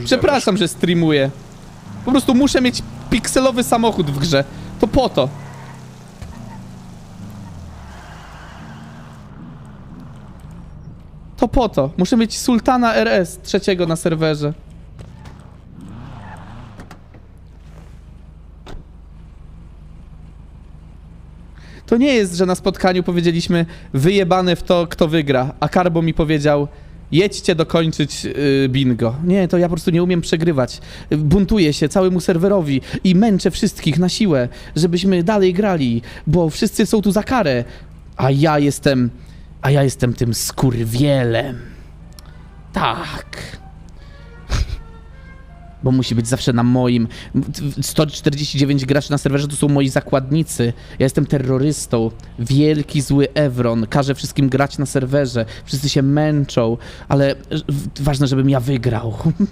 już Przepraszam, że streamuję. Po prostu muszę mieć pikselowy samochód w grze. To po to. To po to. Muszę mieć Sultana RS trzeciego na serwerze. To nie jest, że na spotkaniu powiedzieliśmy wyjebane w to, kto wygra, a Karbo mi powiedział jedźcie dokończyć yy, bingo. Nie, to ja po prostu nie umiem przegrywać. Y, Buntuję się całemu serwerowi i męczę wszystkich na siłę, żebyśmy dalej grali, bo wszyscy są tu za karę. A ja jestem... A ja jestem tym skurwielem. Tak. Bo musi być zawsze na moim. 149 graczy na serwerze to są moi zakładnicy. Ja jestem terrorystą. Wielki zły Evron. Każe wszystkim grać na serwerze. Wszyscy się męczą, ale ważne, żebym ja wygrał.